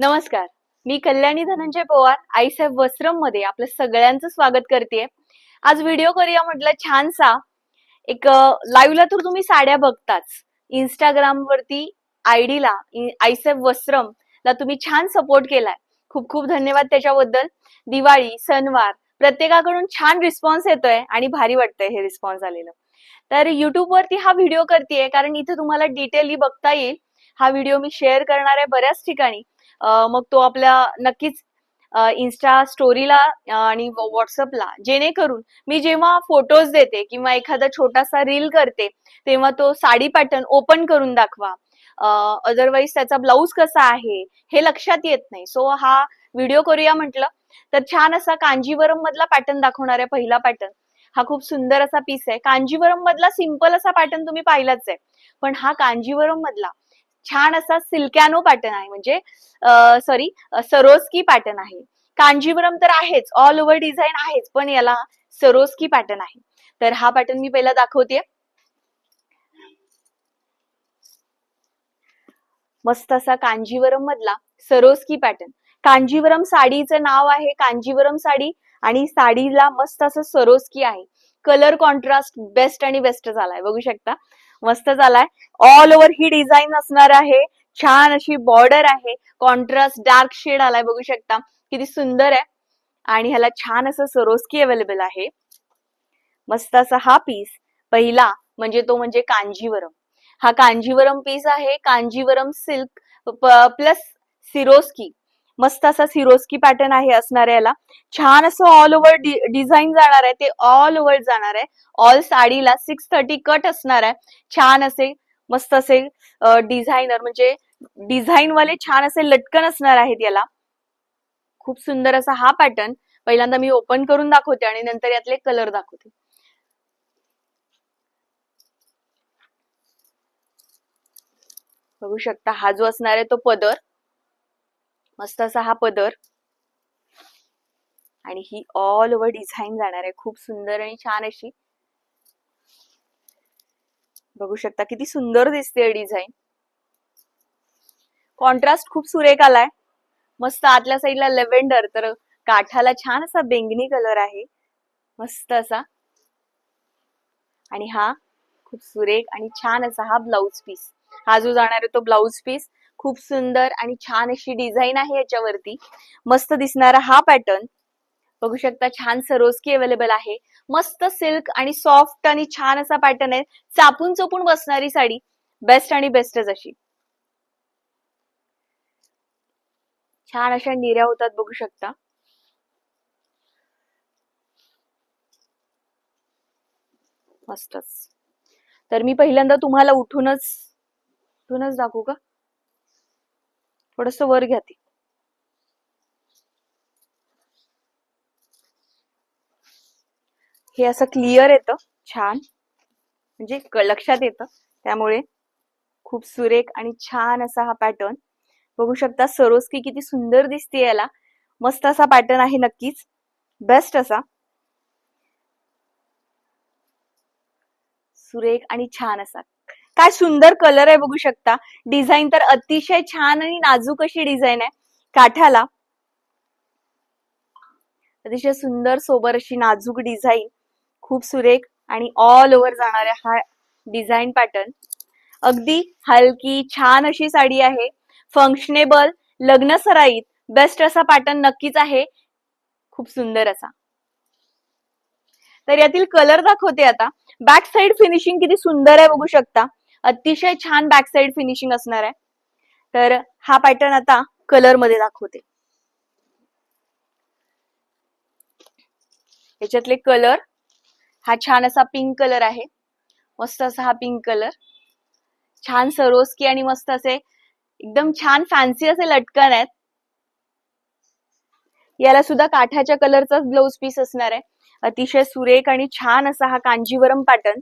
नमस्कार. मी कल्याणी धनंजय पवार आईसाहेब वस्त्रममध्ये आपलं सगळ्यांचं स्वागत करते आज व्हिडिओ करूया म्हटलं छानसा. एक लाईव्हला तर तुम्ही साड्या बघताच. इंस्टाग्राम वरती आयडीला आईसाहेब वस्त्रम ला तुम्ही छान सपोर्ट केलाय. खूप खूप धन्यवाद त्याच्याबद्दल. दिवाळी सणवार प्रत्येकाकडून छान रिस्पॉन्स येतोय आणि भारी वाटतंय हे रिस्पॉन्स आलेलं. तर युट्यूबवरती हा व्हिडिओ करतेय कारण इथे तुम्हाला डिटेलली बघता येईल. हा व्हिडिओ मी शेअर करणार आहे बऱ्याच ठिकाणी. मग तो आपल्या नक्कीच इन्स्टा स्टोरीला आणि व्हॉट्सअपला जेणेकरून मी जेव्हा फोटोज देते किंवा एखादा छोटासा रील करते तेव्हा तो साडी पॅटर्न ओपन करून दाखवा. अदरवाईज त्याचा ब्लाऊज कसा आहे हे लक्षात येत नाही. सो हा व्हिडिओ करूया म्हटलं तर छान असा कांजीवरम मधला पॅटर्न दाखवणार आहे पहिला पॅटर्न हा खूप सुंदर असा पीस आहे. कांजीवरम मधला सिंपल असा पॅटर्न तुम्ही पाहिलाच आहे. पण हा कांजीवरम मधला छान असा सिल्कॅनो पॅटर्न आहे. म्हणजे सॉरी सरोस्की पॅटर्न आहे. कांजीवरम तर आहेच ऑल ओव्हर डिझाईन आहेच पण याला सरोस्की पॅटर्न आहे. तर हा पॅटर्न मी पहिला दाखवते. मस्त असा कांजीवरम मधला सरोस्की पॅटर्न कांजीवरम साडीचं नाव आहे कांजीवरम साडी आणि साडीला मस्त असं सरोस्की आहे. कलर कॉन्ट्रास्ट बेस्ट आणि बेस्ट झालाय. बघू शकता. मस्त झालाय. ऑल ओव्हर ही डिझाईन असणार आहे. छान अशी बॉर्डर आहे. कॉन्ट्रास्ट डार्क शेड आलाय बघू शकता. किती सुंदर आहे. आणि ह्याला छान असं सरोस्की अवेलेबल आहे. मस्त असा हा पीस पहिला म्हणजे तो म्हणजे कांजीवरम. हा कांजीवरम पीस आहे. कांजीवरम सिल्क प्लस सिरोस्की मस्त असा सिरोस्की पॅटर्न आहे असणार आहे याला. छान असं ऑल ओव्हर डिझाईन जाणार आहे. ते ऑल ओव्हर जाणार आहे. ऑल साडीला सिक्स थर्टी कट असणार आहे. छान असे मस्त असे डिझायनर म्हणजे डिझाईन वाले छान असे लटकन असणार आहेत याला. खूप सुंदर असा हा पॅटर्न पहिल्यांदा मी ओपन करून दाखवते आणि नंतर यातले कलर दाखवते. बघू शकता हा जो असणार आहे तो पदर. मस्त असा हा पदर. आणि ही ऑल ओव्हर डिझाईन जाणार आहे. खूप सुंदर आणि छान अशी. बघू शकता किती सुंदर दिसते डिझाईन कॉन्ट्रास्ट खूप सुरेख आलाय. मस्त आतल्या साईडला लेव्हेंडर तर काठाला छान असा बेंगणी कलर आहे. मस्त असा आणि हा खूप सुरेख आणि छान असा हा ब्लाउज पीस हा जो जाणार आहे तो ब्लाउज पीस खूप सुंदर आणि छान अशी डिझाईन आहे याच्यावरती. मस्त दिसणारा हा पॅटर्न बघू शकता छान सरोस्की अवेलेबल आहे. मस्त सिल्क आणि सॉफ्ट आणि छान असा पॅटर्न आहे. चापून चोपून बसणारी साडी. बेस्ट आणि बेस्टच अशी. छान अशा निऱ्या होतात बघू शकता. मस्तच. तर मी पहिल्यांदा तुम्हाला उठूनच उठूनच दाखवू का? थोडस वर घ्या ती. हे असं क्लिअर येतं छान. म्हणजे क- लक्षात येतं. त्यामुळे खूप सुरेख आणि छान असा हा पॅटर्न बघू शकता सरोस्की किती सुंदर दिसते याला. मस्त असा पॅटर्न आहे नक्कीच. बेस्ट असा. सुरेख आणि छान असा. काय सुंदर कलर आहे बघू शकता. डिझाईन तर अतिशय छान आणि नाजूक अशी डिझाईन आहे. काठाला. अतिशय सुंदर सोबर अशी नाजूक डिझाईन खूप सुरेख आणि ऑल ओव्हर जाणाऱ्या हा डिझाईन पॅटर्न अगदी हलकी छान अशी साडी आहे. फंक्शनेबल लग्न सराईत बेस्ट असा पॅटर्न नक्कीच आहे. खूप सुंदर असा. तर यातील कलर दाखवते आता. बॅक साइड फिनिशिंग किती सुंदर आहे बघू शकता. अतिशय छान बॅक साइड फिनिशिंग असणार आहे. तर हा पॅटर्न आता कलरमध्ये दाखवते. याच्यातले कलर हा छान असा पिंक कलर आहे. मस्त असा हा पिंक कलर छान सरोस्की आणि मस्त असे एकदम छान फॅन्सी असे लटकन आहेत. याला सुद्धा काठाच्या कलरचाच ब्लाउज पीस असणार आहे. अतिशय सुरेख आणि छान असा हा कांजीवरम पॅटर्न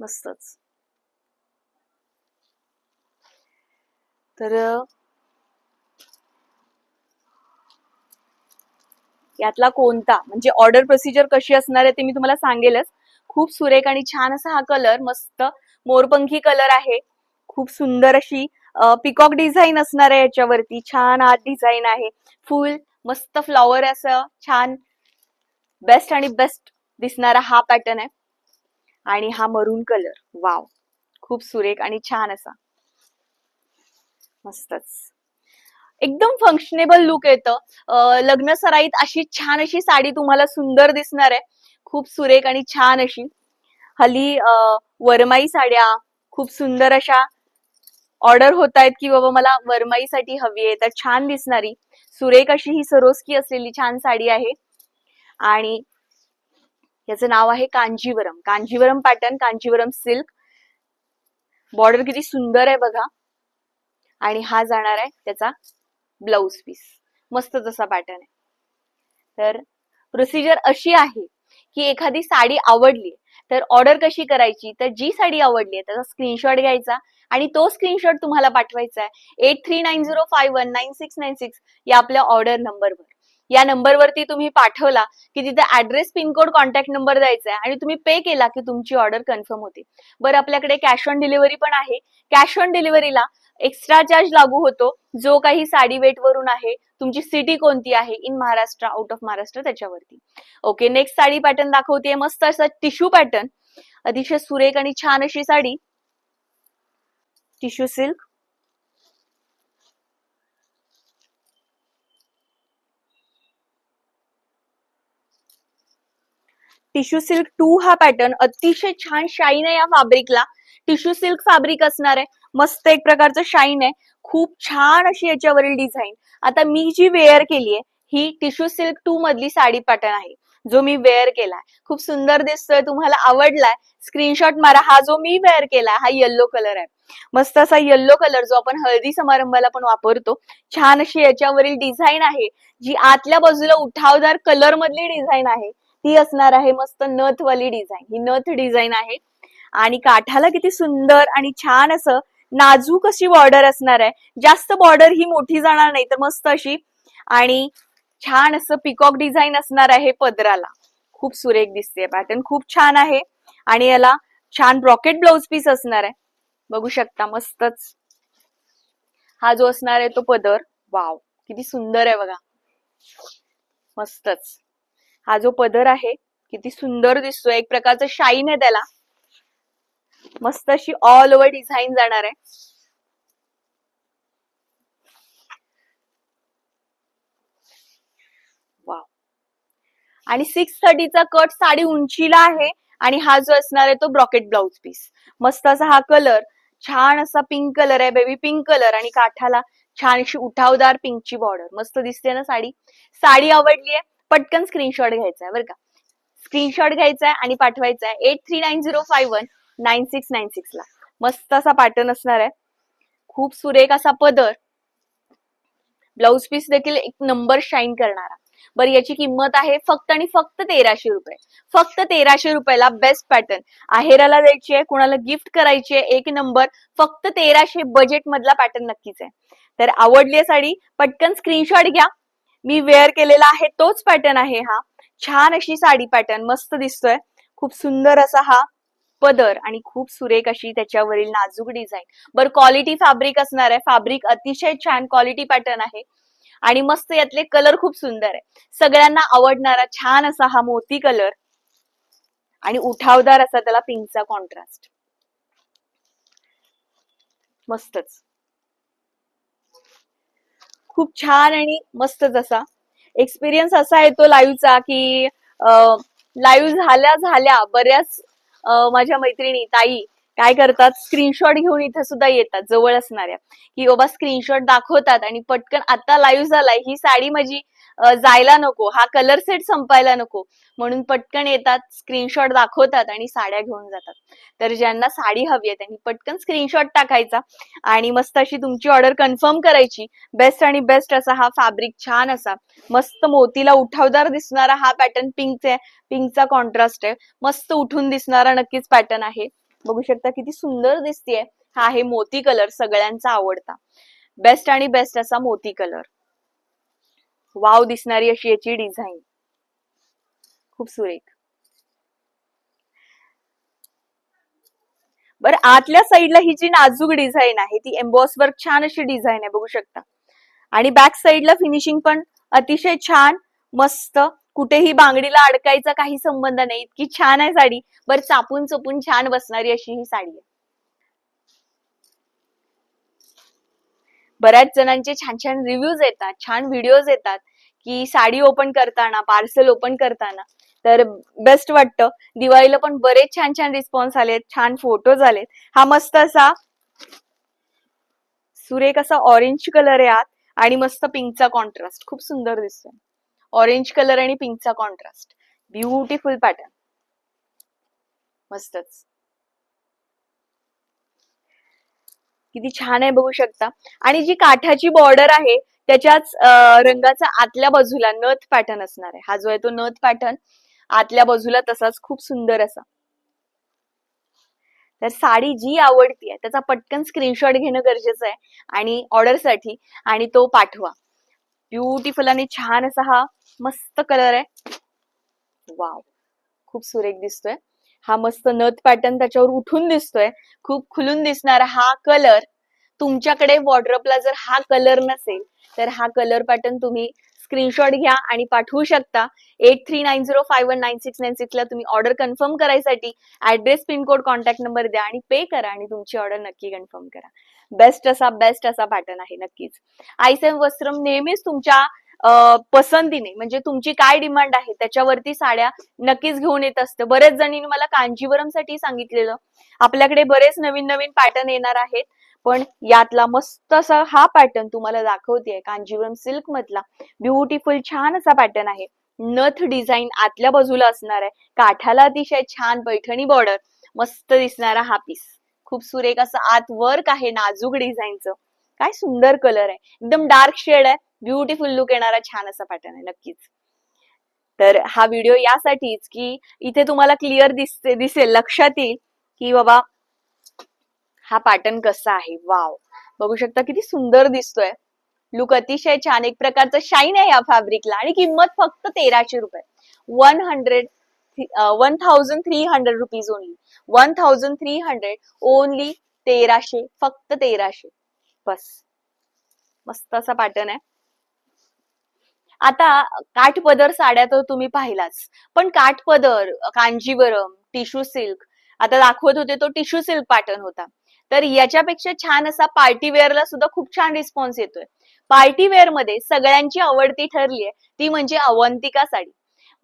मस्तच तर यातला कोणता? म्हणजे ऑर्डर प्रोसिजर कशी असणार आहे ते मी तुम्हाला सांगेलच. खूप सुरेख आणि छान असा हा कलर मस्त मोरपंखी कलर आहे. खूप सुंदर अशी पिकॉक डिझाईन असणार आहे याच्यावरती. छान आत डिझाईन आहे. फुल मस्त फ्लॉवर असं. छान बेस्ट आणि बेस्ट दिसणारा हा पॅटर्न आहे. आणि हा मरून कलर वाव खूप सुरेख आणि छान असा. मस्तच. एकदम फंक्शनेबल लुक येतं. लग्न सराईत अशी छान अशी साडी तुम्हाला सुंदर दिसणार आहे. खूप सुरेख आणि छान अशी. हल्ली वरमाई साड्या खूप सुंदर अशा ऑर्डर होत आहेत की बाबा मला वरमाईसाठी हवी आहे तर छान दिसणारी. सुरेख अशी ही सरोस्की असलेली छान साडी आहे. आणि याचं नाव आहे Kanjeevaram. Kanjeevaram pattern Kanjeevaram silk border किती सुंदर आहे बघा. आणि हा जाणार आहे त्याचा ब्लाउज पीस मस्त तसा पॅटर्न आहे. तर प्रोसिजर अशी आहे की एखादी साडी आवडली तर ऑर्डर कशी करायची? तर जी साडी आवडली आहे त्याचा स्क्रीनशॉट घ्यायचा आणि तो स्क्रीनशॉट तुम्हाला पाठवायचा आहे. Eight three nine zero five one nine six nine six या आपल्या ऑर्डर नंबरवर या नंबरवरती तुम्ही पाठवला की तिथे ऍड्रेस पिनकोड कॉन्टॅक्ट नंबर द्यायचा आहे आणि तुम्ही पे केला की तुमची ऑर्डर कन्फर्म होते. बरं आपल्याकडे कॅश ऑन डिलिव्हरी पण आहे. कॅश ऑन डिलिव्हरीला एक्स्ट्रा चार्ज लागू होतो. जो काही साडी वेट वरून आहे तुमची सिटी कोणती आहे in Maharashtra out of Maharashtra त्याच्यावरती. ओके नेक्स्ट साडी पॅटर्न दाखवते मस्त असा टिश्यू पॅटर्न अतिशय सुरेख आणि छान अशी sari. Tissue silk tissue silk too हा पॅटर्न अतिशय छान शाईन आहे या फॅब्रिकला टिश्यू सिल्क फॅब्रिक असणार आहे. मस्त एक प्रकारचं शाईन आहे. खूप छान अशी याच्यावरील डिझाईन आता मी जी वेअर केली आहे ही टिश्यू सिल्क टू मधली साडी पॅटर्न आहे. जो मी वेअर केलाय. खूप सुंदर दिसतोय तुम्हाला आवडलाय. स्क्रीनशॉट मारा. हा जो मी वेअर केलाय हा येल्लो कलर आहे. मस्त असा येल्लो कलर जो आपण हळदी समारंभाला पण वापरतो. छान अशी याच्यावरील डिझाईन आहे. जी आतल्या बाजूला उठावदार कलर मधली डिझाईन आहे. ती असणार आहे मस्त नथवाली डिझाईन ही नथ डिझाईन आहे. आणि काठाला किती सुंदर आणि छान असं नाजूक अशी बॉर्डर असणार आहे. जास्त बॉर्डर ही मोठी जाणार नाही तर मस्त अशी. आणि छान असं पिकॉक डिझाईन असणार आहे पदराला. खूप सुरेख दिसते पॅटर्न खूप छान आहे. आणि याला छान ब्रॉकेट ब्लाउज पीस असणार आहे. बघू शकता मस्तच. हा जो असणार आहे तो पदर. वाव किती सुंदर आहे बघा. मस्तच. हा जो पदर आहे किती सुंदर दिसतोय. एक प्रकारचं शाईन आहे त्याला. मस्त अशी ऑल ओव्हर डिझाईन जाणार आहे. वाव आणि सिक्स थर्टीचा कट साडी उंचीला आहे आणि हा जो असणार आहे तो ब्रॉकेट ब्लाउज पीस मस्त असा हा कलर छान असा पिंक कलर आहे बेबी पिंक कलर आणि काठाला छान अशी उठावदार पिंकची बॉर्डर मस्त दिसते ना साडी? साडी आवडली आहे. पटकन स्क्रीनशॉट घ्यायचा आहे बरं का? स्क्रीनशॉट घ्यायचा आहे आणि पाठवायचा आहे eight three nine zero five one nine six nine six ला. मस्त असा पॅटर्न असणार आहे खूप सुरेख असा पदर. ब्लाउज पीस देखील एक नंबर शाईन करणारा. बरं याची किंमत आहे फक्त आणि फक्त तेराशे रुपये. फक्त तेराशे रुपयाला बेस्ट पॅटर्न आहेराला द्यायची आहे कुणाला गिफ्ट करायची आहे एक नंबर फक्त तेराशे बजेट मधला पॅटर्न नक्कीच आहे तर आवडली आहे साडी पटकन स्क्रीनशॉट घ्या. मी वेअर केलेला आहे तोच पॅटर्न आहे हा. छान अशी साडी पॅटर्न मस्त दिसतोय. खूप सुंदर असा हा पदर आणि खूप सुरेख अशी त्याच्यावरील नाजूक डिझाईन बरं क्वालिटी फॅब्रिक असणार आहे. फॅब्रिक अतिशय छान क्वालिटी पॅटर्न आहे. आणि मस्त यातले कलर खूप सुंदर आहे. सगळ्यांना आवडणारा छान असा हा मोती कलर आणि उठावदार असा त्याला पिंकचा कॉन्ट्रास्ट मस्तच. खूप छान आणि मस्त जसा एक्सपिरियन्स असा आहे तो लाईव्हचा की लाईव्ह झाल्या झाल्या बऱ्याच माझ्या मैत्रिणी ताई काय करतात स्क्रीनशॉट घेऊन इथे सुद्धा येतात जवळ असणाऱ्या. की बाबा स्क्रीनशॉट दाखवतात आणि पटकन आता लाईव्ह झालाय ही साडी माझी जायला नको. हा कलर सेट संपायला नको. म्हणून पटकन येतात स्क्रीनशॉट दाखवतात आणि साड्या घेऊन जातात. तर ज्यांना साडी हवी आहे त्यांनी पटकन स्क्रीनशॉट टाकायचा आणि मस्त अशी तुमची ऑर्डर कन्फर्म करायची. बेस्ट आणि बेस्ट असा हा फॅब्रिक छान असा. मस्त मोतीला उठावदार दिसणारा हा पॅटर्न पिंकचा पिंकचा कॉन्ट्रास्ट आहे. मस्त उठून दिसणारा नक्कीच पॅटर्न आहे. बघू शकता किती सुंदर दिसतेय. हा आहे मोती कलर सगळ्यांचा आवडता. बेस्ट आणि बेस्ट असा मोती कलर वाव दिसणारी अशी याची डिझाईन खूप सुरेख. बर आतल्या साईडला ही जी नाजूक डिझाईन आहे ती एम्बॉस वर्क छान अशी डिझाईन आहे बघू शकता. आणि बॅक साईडला फिनिशिंग पण अतिशय छान मस्त कुठेही बांगडीला अडकायचा काही संबंध नाही इतकी छान आहे साडी. बरं चापून चपून छान बसणारी अशी ही साडी आहे. बऱ्याच जणांचे छान छान रिव्ह्यूज येतात छान व्हिडिओज येतात की साडी ओपन करताना पार्सल ओपन करताना. तर बेस्ट वाटतं. दिवाळीला पण बरेच छान छान रिस्पॉन्स आलेत छान फोटोज आलेत. हा मस्त असा सुरेख असा ऑरेंज कलर आहे आत आणि मस्त पिंकचा कॉन्ट्रास्ट खूप सुंदर दिसतोय. ऑरेंज कलर आणि पिंकचा कॉन्ट्रास्ट ब्युटिफुल पॅटर्न मस्तच. किती छान आहे बघू शकता. आणि जी काठाची बॉर्डर आहे त्याच्याच रंगाचा आतल्या बाजूला नथ पॅटर्न असणार आहे. हा जो आहे तो नथ पॅटर्न आतल्या बाजूला तसाच खूप सुंदर असा. तर साडी जी आवडती आहे त्याचा पटकन स्क्रीनशॉट घेणं गरजेचं आहे आणि ऑर्डरसाठी आणि तो पाठवा. ब्युटिफुल आणि छान असा हा मस्त कलर आहे. वाव खूप सुरेख दिसतोय. हा मस्त नथ पॅटर्न त्याच्यावर उठून दिसतोय. खूप खुलून दिसणारा हा कलर तुमच्याकडे वॉर्ड्रॉपला जर हा कलर नसेल तर हा कलर पॅटर्न तुम्ही स्क्रीनशॉट घ्या आणि पाठवू शकता. Eight three nine zero five one nine six nine सिक्सला तुम्ही ऑर्डर कन्फर्म करायसाठी ऍड्रेस पिनकोड कॉन्टॅक्ट नंबर द्या आणि पे करा आणि तुमची ऑर्डर नक्की कन्फर्म करा. बेस्ट असा बेस्ट असा पॅटर्न आहे नक्कीच. आयसेम वस्त्रम नेहमीच तुमच्या पसंतीने म्हणजे तुमची काय डिमांड आहे त्याच्यावरती साड्या नक्कीच घेऊन येत असते. बरेच जणींनी मला कांजीवरमसाठी सांगितलेलं. आपल्याकडे बरेच नवीन नवीन पॅटर्न येणार आहेत पण यातला मस्त असा हा पॅटर्न तुम्हाला दाखवतेय कांजीवरम सिल्क मधला ब्युटिफुल छान असा पॅटर्न आहे. नथ डिझाईन आतल्या बाजूला असणार आहे. काठाला अतिशय छान पैठणी बॉर्डर मस्त दिसणारा हा पीस खूप सुरेख असं आत वर्क आहे नाजूक डिझाईनचं काय सुंदर कलर आहे. एकदम डार्क शेड आहे. ब्युटिफुल लुक येणारा छान असा पॅटर्न आहे नक्कीच. तर हा व्हिडिओ यासाठीच की इथे तुम्हाला क्लिअर दिसते दिसेल लक्षात येईल की बाबा हा पॅटर्न कसा आहे. वाव बघू शकता किती सुंदर दिसतोय. लुक अतिशय छान. एक प्रकारचं शाईन आहे या फॅब्रिकला आणि किंमत फक्त तेराशे रुपये. One hundred one thousand three hundred rupees only one thousand three hundred only तेराशे फक्त तेराशे. बस. मस्त असा पॅटर्न आहे. आता काठपदर साड्या तर तुम्ही पाहिलाच. पण काठपदर कांजीवरम टिश्यू सिल्क आता दाखवत होते तो टिश्यू सिल्क पॅटर्न होता. तर याच्यापेक्षा छान असा पार्टी वेअरला सुद्धा खूप छान रिस्पॉन्स येतोय. पार्टी वेअरमध्ये सगळ्यांची आवडती ठरली आहे ती म्हणजे अवंतिका साडी.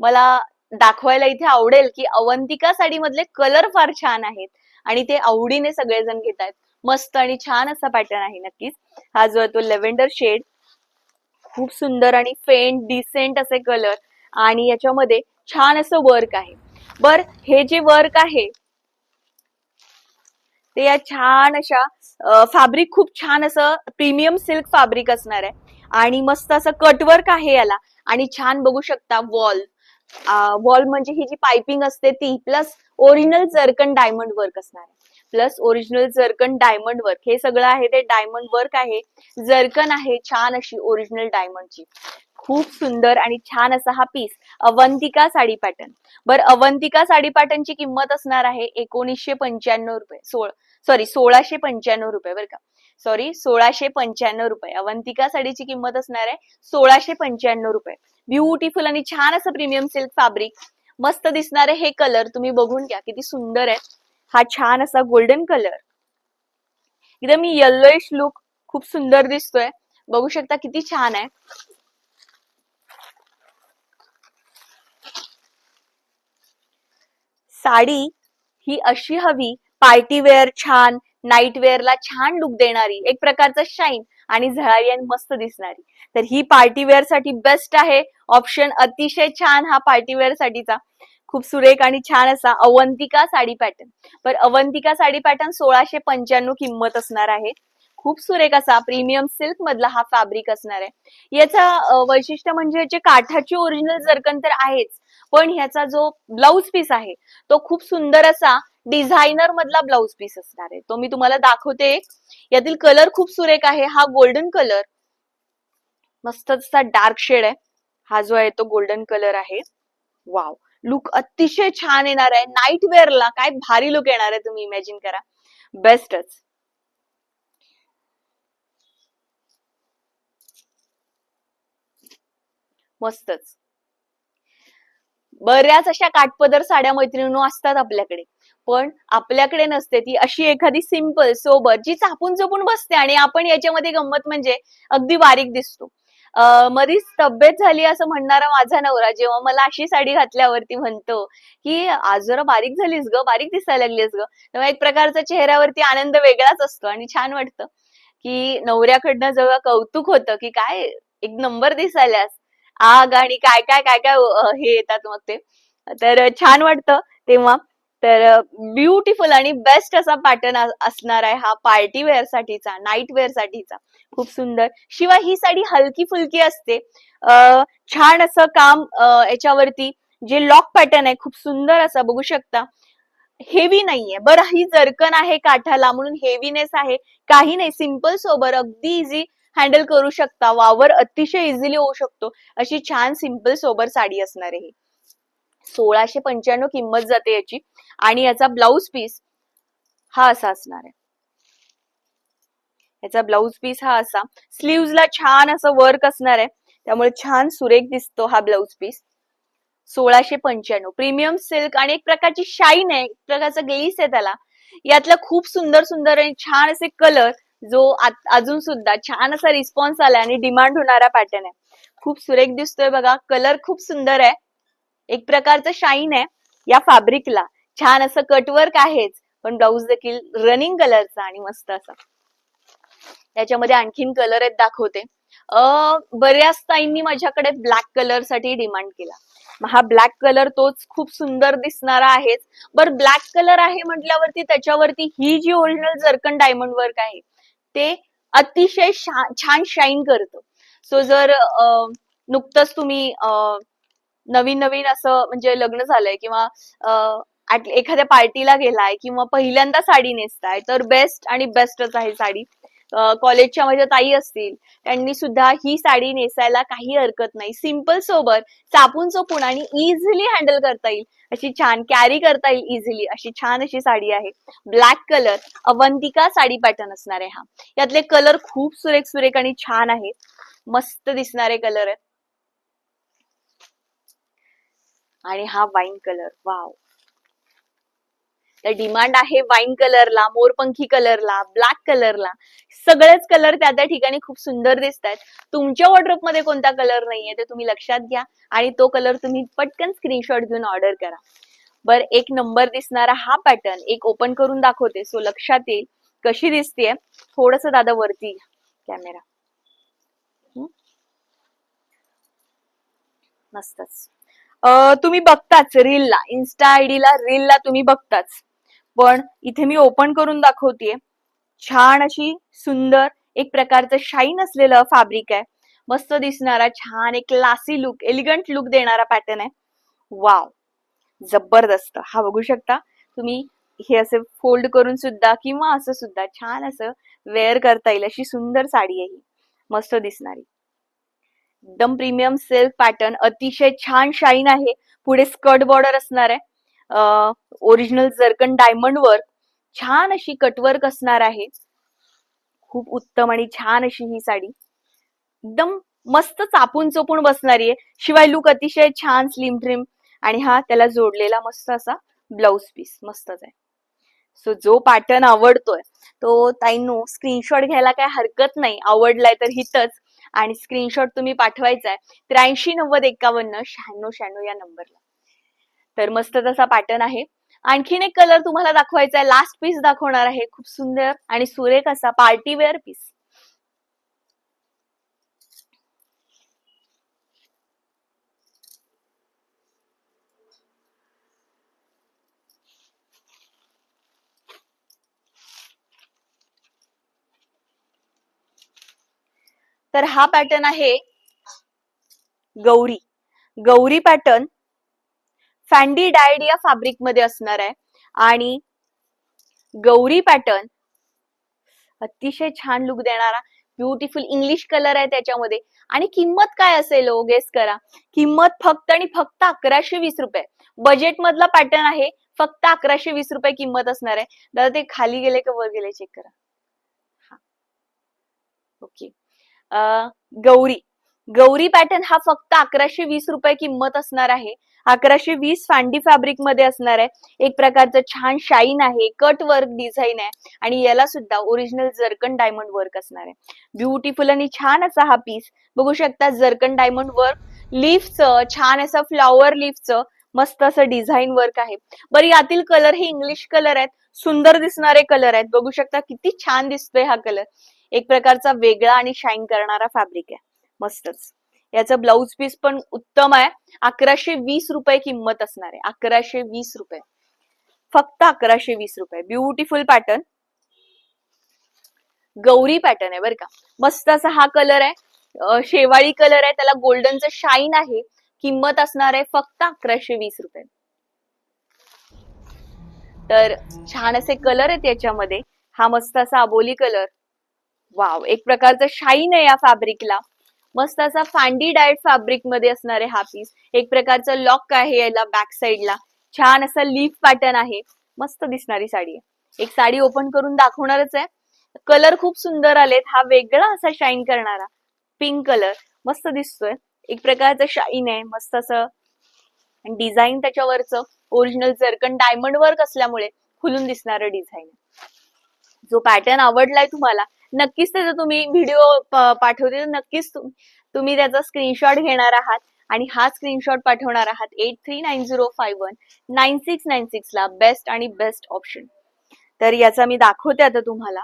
मला दाखवायला इथे आवडेल की अवंतिका साडी मधले कलर फार छान आहेत आणि ते आवडीने सगळेजण घेत आहेत मस्त आणि छान असा पॅटर्न आहे नक्कीच. हा जो आहे तो लेव्हेंडर शेड खूप सुंदर आणि फेंट डिसेंट असे कलर आणि याच्यामध्ये छान असं वर्क आहे. बर हे जे वर्क आहे ते या छान अशा फॅब्रिक खूप छान असं प्रीमियम सिल्क फॅब्रिक असणार आहे. आणि मस्त असं कटवर्क आहे याला. आणि छान बघू शकता वॉल वॉल म्हणजे ही जी पायपिंग असते ती plus original zircon diamond work असणार आहे. Plus original zircon diamond work. हे सगळं आहे ते डायमंड वर्क आहे. जर्कन आहे छान अशी ओरिजिनल डायमंडची. खूप सुंदर आणि छान असा हा पीस अवंतिका साडी पॅटर्न बर अवंतिका साडी पॅटर्नची किंमत असणार आहे एकोणीसशे पंच्याण्णव रुपये. सोळ सॉरी सोळाशे पंच्याण्णव रुपये बरं का. सॉरी सोळाशे पंच्याण्णव रुपये. अवंतिका साडीची किंमत असणार आहे सोळाशे पंच्याण्णव रुपये. ब्युटिफुल आणि छान असं प्रीमियम सिल्क फॅब्रिक मस्त दिसणारे हे कलर तुम्ही बघून घ्या. किती सुंदर आहे. हा छान असा गोल्डन कलर एकदम येल्लोइश लुक खूप सुंदर दिसतोय. बघू शकता किती छान आहे. साडी ही अशी हवी पार्टी वेअर छान नाईट वेअरला छान लुक देणारी एक प्रकारचा शाईन आणि झळारी आणि मस्त दिसणारी. तर ही पार्टी वेअरसाठी बेस्ट आहे. ऑप्शन अतिशय छान हा पार्टी वेअर साठीचा. खूप सुरेख आणि छान असा अवंतिका साडी पॅटर्न पण अवंतिका साडी पॅटर्न सोळाशे पंच्याण्णव किंमत असणार आहे. खूप सुरेख असा प्रीमियम सिल्क मधला हा फॅब्रिक असणार आहे. याचा वैशिष्ट्य म्हणजे याचे काठाची ओरिजिनल जरकन तर आहेच पण ह्याचा जो ब्लाउज पीस आहे तो खूप सुंदर असा डिझायनर मधला ब्लाउज पीस असणार आहे. तो मी तुम्हाला दाखवते यातील कलर खूप सुरेख आहे. हा गोल्डन कलर मस्त असा डार्क शेड आहे. हा जो आहे तो गोल्डन कलर आहे. वाव लुक अतिशय छान येणार आहे. नाईट वेअरला काय भारी लुक येणार आहे तुम्ही इमॅजिन करा. बेस्टच मस्तच. बऱ्याच अशा काटपदर साड्या मैत्रिणी असतात आपल्याकडे. पण आपल्याकडे नसते ती अशी एखादी सिंपल सोबत जी चापून चोपून बसते आणि आपण याच्यामध्ये गंमत म्हणजे अगदी बारीक दिसतो. मधीच तब्येत झाली असं म्हणणारा माझा नवरा जेव्हा मला अशी साडी घातल्यावरती म्हणतो की आज जरा बारीक झालीस ग बारीक दिसायला लागलीस ग. तेव्हा एक प्रकारचा चेहऱ्यावरती आनंद वेगळाच असतो आणि छान वाटतं की नवऱ्याकडनं जेव्हा कौतुक होतं की काय एक नंबर दिसायलास. आग आणि काय काय काय काय हे येतात मग ते. तर छान वाटतं तेव्हा. तर ब्युटिफुल आणि बेस्ट असा पॅटर्न असणार आहे हा पार्टी वेअर साठीचा नाईट वेअर साठीचा. खूप सुंदर. शिवाय ही साडी हलकी फुलकी असते. छान असं काम याच्यावरती जे लॉक पॅटर्न आहे खूप सुंदर असं बघू शकता. हेवी नाहीये. बरं ही जरकन आहे काठाला म्हणून हेवीनेस आहे. काही नाही सिंपल सोबर अगदी इझी हँडल करू शकता. वावर अतिशय इझिली होऊ शकतो. अशी छान सिंपल सोबर साडी असणार आहे सोळाशे पंच्याण्णव किंमत जाते याची. आणि याचा ब्लाउज पीस हा असा असणार आहे. याचा ब्लाउज पीस हा असा. ला छान असं वर्क असणार आहे. त्यामुळे छान सुरेख दिसतो हा ब्लाउज पीस सोळाशे पंच्याण्णव. प्रीमियम सिल्क आणि एक प्रकारची शाईन आहे. एक प्रकारचा ग्लेस आहे त्याला. यातला खूप सुंदर सुंदर आणि छान असे कलर जो अजून सुद्धा छान असा रिस्पॉन्स आला आणि डिमांड होणारा पॅटर्न आहे. खूप सुरेख दिसतोय बघा. कलर खूप सुंदर आहे. एक प्रकारचं शाईन आहे या फॅब्रिकला छान असं कटवर्क आहेच पण ब्लाऊज देखील रनिंग कलरचा आणि मस्त असा. त्याच्यामध्ये आणखीन कलर आहेत दाखवते. बऱ्याच ताईंनी माझ्याकडे ब्लॅक कलरसाठी डिमांड केला. मग हा ब्लॅक कलर तोच खूप सुंदर दिसणारा आहेच. बर ब्लॅक कलर आहे म्हटल्यावरती त्याच्यावरती ही जी ओरिजिनल जर्कन डायमंड वर्क आहे ते अतिशय छान शाईन करतं. सो जर नुकतंच तुम्ही नवीन नवीन असं म्हणजे लग्न झालंय किंवा एखाद्या पार्टीला गेलाय किंवा पहिल्यांदा साडी नेसताय तर बेस्ट आणि बेस्टच आहे साडी. कॉलेजच्या माझ्या ताई असतील त्यांनी सुद्धा ही साडी नेसायला काही हरकत नाही. सिंपल सोबत चापून चोपून आणि इझिली हँडल करता येईल. अशी छान कॅरी करता येईल इझिली अशी छान अशी साडी आहे. Black colour Avantika sari pattern असणार आहे हा. यातले कलर खूप सुरेख सुरेख आणि छान आहेत. मस्त दिसणारे कलर आहेत. आणि हा वाईन कलर वाव तर डिमांड आहे वाईन कलरला मोरपंखी कलरला ब्लॅक कलरला सगळेच कलर त्या त्या ठिकाणी खूप सुंदर दिसत आहेत तुमच्या वॉर्ड्रोपमध्ये कोणता कलर नाहीये ते तुम्ही लक्षात घ्या आणि तो कलर तुम्ही पटकन स्क्रीनशॉट घेऊन ऑर्डर करा. बर एक नंबर दिसणारा हा पॅटर्न एक ओपन करून दाखवते सो लक्षात येईल कशी दिसतेय. थोडस दादा वरती कॅमेरा मस्तच. तुम्ही बघताच रीलला इन्स्टा आयडीला रीलला तुम्ही बघताच. पण इथे मी ओपन करून दाखवतेय. छान अशी सुंदर एक प्रकारचं शाईन असलेलं फॅब्रिक आहे. मस्त दिसणारा छान एक क्लासी लुक एलिगंट लुक देणारा पॅटर्न आहे. वाव जबरदस्त. हा बघू शकता. तुम्ही हे असे फोल्ड करून सुद्धा किंवा असं सुद्धा छान असं वेअर करता येईल अशी सुंदर साडी आहे ही. मस्त दिसणारी. एकदम प्रीमियम सिल्क पॅटर्न अतिशय छान शाईन आहे. पुढे स्कर्ट बॉर्डर असणार आहे. ओरिजिनल जर्कन डायमंड वर्क छान अशी कटवर्क असणार आहे. खूप उत्तम आणि छान अशी ही साडी. एकदम मस्त चापून चोपून बसणारी आहे. शिवाय लुक अतिशय छान स्लिम ट्रिम आणि हा त्याला जोडलेला मस्त असा ब्लाउज पीस मस्तच आहे. सो जो पॅटर्न आवडतोय. तो ताईंनो स्क्रीनशॉट घ्यायला काय हरकत नाही. आवडलाय तर हितच. आणि स्क्रीनशॉट तुम्ही पाठवायचा आहे त्र्याऐंशी नव्वद एकावन्न शहाण्णव शहाण्णव या नंबरला तर मस्त तसा पॅटर्न आहे. आणखीन एक कलर तुम्हाला दाखवायचा आहे लास्ट पीस दाखवणार आहे. खूप सुंदर आणि सुरेख असा पार्टी वेअर पीस तर हा पॅटर्न आहे गौरी. गौरी पॅटर्न फॅन्डी डायड या फॅब्रिकमध्ये असणार आहे. आणि गौरी पॅटर्न अतिशय छान लुक देणारा ब्युटिफुल इंग्लिश कलर आहे त्याच्यामध्ये. आणि किंमत काय असेल हो? गेस करा. किंमत फक्त आणि फक्त अकराशे वीस रुपये. बजेट मधला पॅटर्न आहे फक्त अकराशे वीस रुपये किंमत असणार आहे. दादा ते खाली गेले का वर गेले? चेक करा. हा. ओके गौरी. गौरी पॅटर्न हा फक्त अकराशे वीस रुपये किंमत असणार आहे. अकराशे वीस फांडी फॅब्रिकमध्ये असणार आहे. एक प्रकारचं छान शाईन आहे कट वर्क डिझाईन आहे आणि याला सुद्धा ओरिजिनल जर्कन डायमंड वर्क असणार आहे. ब्युटिफुल आणि छान असा हा पीस बघू शकता जर्कन डायमंड वर्क लीफचं छान असं फ्लॉवर लीफचं मस्त असं डिझाईन वर्क आहे. बरं यातील कलर हे इंग्लिश कलर आहेत. सुंदर दिसणारे कलर आहेत. बघू शकता किती छान दिसतोय हा कलर एक प्रकारचा वेगळा आणि शाईन करणारा फॅब्रिक आहे. मस्तच. याचं ब्लाउज पीस पण उत्तम आहे. अकराशे वीस रुपये किंमत असणार आहे. अकराशे वीस रुपये. फक्त अकराशे वीस रुपये. ब्युटिफुल पॅटर्न गौरी पॅटर्न आहे बरं का. मस्त असा हा कलर आहे. शेवाळी कलर आहे. त्याला गोल्डनचं शाईन आहे. किंमत असणार आहे फक्त अकराशे वीस रुपये. तर छान असे कलर आहेत याच्यामध्ये. हा मस्त असा अबोली कलर वाव एक प्रकारचा शाईन आहे या फॅब्रिकला मस्त असा फांडी डायट फॅब्रिकमध्ये असणार आहे हा पीस एक प्रकारचं लॉक आहे याला बॅक साइडला छान असा लीफ पॅटर्न आहे. मस्त दिसणारी साडी. आहे एक साडी ओपन करून दाखवणारच आहे. कलर खूप सुंदर आलेत. हा वेगळा असा शाईन करणारा. पिंक कलर मस्त दिसतोय. एक प्रकारचं शाईन आहे मस्त असं डिझाईन त्याच्यावरचं. ओरिजिनल जरकन डायमंड वर्क असल्यामुळे खुलून दिसणारं डिझाईन जो पॅटर्न आवडलाय तुम्हाला नक्कीच त्याचा तुम्ही व्हिडिओ पाठवते. तर नक्कीच तुम्ही त्याचा स्क्रीनशॉट घेणार आहात आणि हा स्क्रीनशॉट पाठवणार आहात eight three nine zero five one nine six nine six ला बेस्ट आणि बेस्ट ऑप्शन तर याचा मी दाखवते आता तुम्हाला.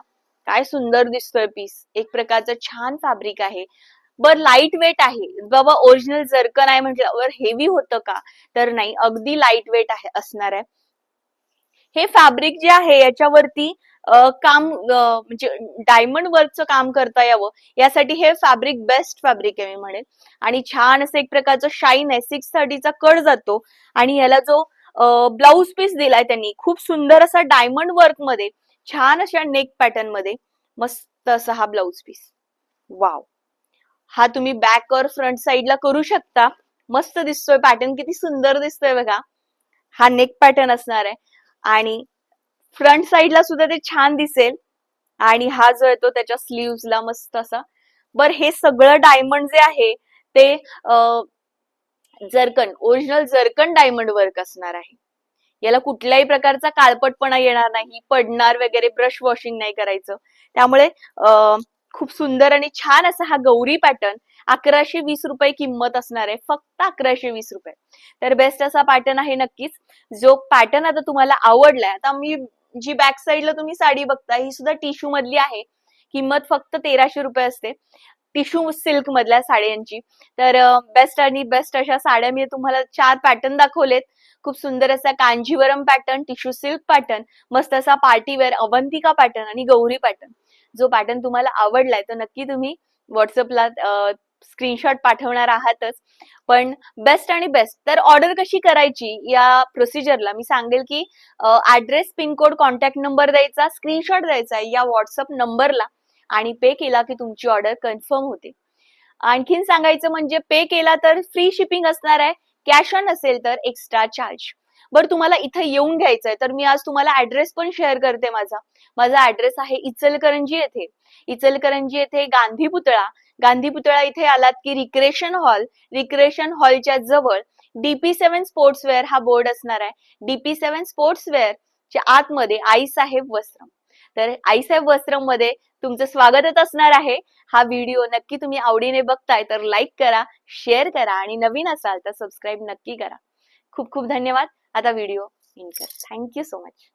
काय सुंदर दिसतोय पीस एक प्रकारचं छान फॅब्रिक आहे. बर लाइट वेट आहे. बाबा ओरिजिनल जर्कन आहे म्हटल्यावर हेवी होतं का? तर नाही अगदी लाइट वेट आहे असणार आहे. हे फॅब्रिक जे आहे याच्यावरती काम म्हणजे डायमंड वर्कचं काम करता यावं. यासाठी हे फॅब्रिक बेस्ट फॅब्रिक आहे मी म्हणेन. आणि छान असं एक प्रकारचं शाईन आहे. सिक्स थर्टीचा कड जातो. आणि याला जो ब्लाउज पीस दिलाय त्यांनी खूप सुंदर असा डायमंड वर्कमध्ये छान अशा नेक पॅटर्नमध्ये मस्त असा हा ब्लाउज पीस वाव हा तुम्ही बॅक और फ्रंट साइडला करू शकता. मस्त दिसतोय पॅटर्न किती सुंदर दिसतोय बघा. हा नेक पॅटर्न असणार आहे. आणि फ्रंट साइडला सुद्धा ते छान दिसेल. आणि हा जो आहे तो त्याच्या ला मस्त असा. बर हे सगळं डायमंड जे आहे ते zircon original zircon diamond work असणार आहे. याला कुठल्याही प्रकारचा काळपटपणा येणार नाही. पडणार वगैरे ब्रश वॉशिंग नाही करायचं. त्यामुळे अं, खूप सुंदर आणि छान असा हा गौरी पॅटर्न अकराशे वीस रुपये किंमत असणार आहे. फक्त अकराशे वीस रुपये. तर बेस्ट असा पॅटर्न आहे नक्कीच. जो पॅटर्न आता तुम्हाला आवडलाय आता मी जी बॅक साईडला तुम्ही साडी बघता ही सुद्धा टिश्यू मधली आहे. किंमत फक्त तेराशे रुपये असते. टिश्यू सिल्क मधल्या साड्यांची. तर बेस्ट आणि बेस्ट अशा साड्या मी तुम्हाला चार पॅटर्न दाखवलेत. खूप सुंदर असा Kanjeevaram pattern tissue silk pattern मस्त असा पार्टीवेअर अवंतिका पॅटर्न आणि गौरी पॅटर्न जो पॅटर्न तुम्हाला आवडलाय तर नक्की तुम्ही व्हॉट्सअपला स्क्रीनशॉट पाठवणार आहातच. पण बेस्ट आणि बेस्ट तर ऑर्डर कशी करायची या प्रोसिजरला मी सांगेल की ऍड्रेस पिनकोड कॉन्टॅक्ट नंबर द्यायचा स्क्रीनशॉट द्यायचा या व्हॉट्सअप नंबरला आणि पे केला की तुमची ऑर्डर कन्फर्म होते. आणखीन सांगायचं म्हणजे पे केला तर फ्री शिपिंग असणार आहे कॅश ऑन असेल तर एक्स्ट्रा चार्ज बरं तुम्हाला इथं येऊन घ्यायचंय. तर मी आज तुम्हाला ऍड्रेस पण शेअर करते माझा. माझा ऍड्रेस आहे इचलकरंजी येथे. इचलकरंजी येथे गांधी पुतळा. गांधी पुतळा इथे आलात की रिक्रेशन हॉल रिक्रेशन हॉलच्या जवळ डीपी सेव्हन स्पोर्ट्सवेअर हा बोर्ड असणार आहे. डीपी सेव्हन स्पोर्ट्सवेअर च्या आतमध्ये आईसाहेब वस्त्रम. तर आईसाहेब वस्त्रममध्ये तुमचं स्वागतच असणार आहे. हा व्हिडिओ नक्की तुम्ही आवडीने बघताय तर लाईक करा शेअर करा आणि नवीन असाल तर सबस्क्राईब नक्की करा. खूप खूप धन्यवाद. आता व्हिडिओ इन कर. Thank you so much